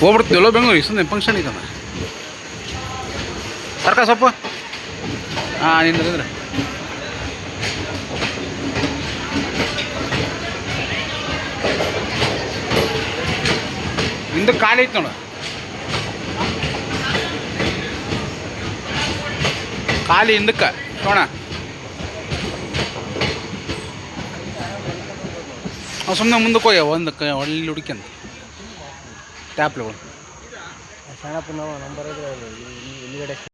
ಹೋಗ್ಬಿಡ್ತೀವಲ್ಲ ಬೆಂಗಳೂರಿಗೆ ಸುಮ್ಮನೆ ಫಂಕ್ಷನ್ ಇದನ್ನ ಸರ್ಕ ಸೊಪ್ಪು. ಹಾಂ ನಿಂದ್ರೆ ಹಿಂದೆ ಖಾಲಿ ಐತೆ ನೋಡು. ಖಾಲಿ ಹಿಂದಕ್ಕೆ. ನೋಣ ಸುಮ್ಮನೆ ಮುಂದಕ್ಕೆ ಹೋಗ್ಯ ಒಂದಕ್ಕೆ ಒಳ್ಳೆ ಹುಡುಕ್ಯಂತ ಟ್ಯಾಪ್ಲೆ ಸಣ್ಣಪ್ಪನ ನಂಬರ್ ಇದ್ರೆ ಹಿಂದ್ಗಡೆ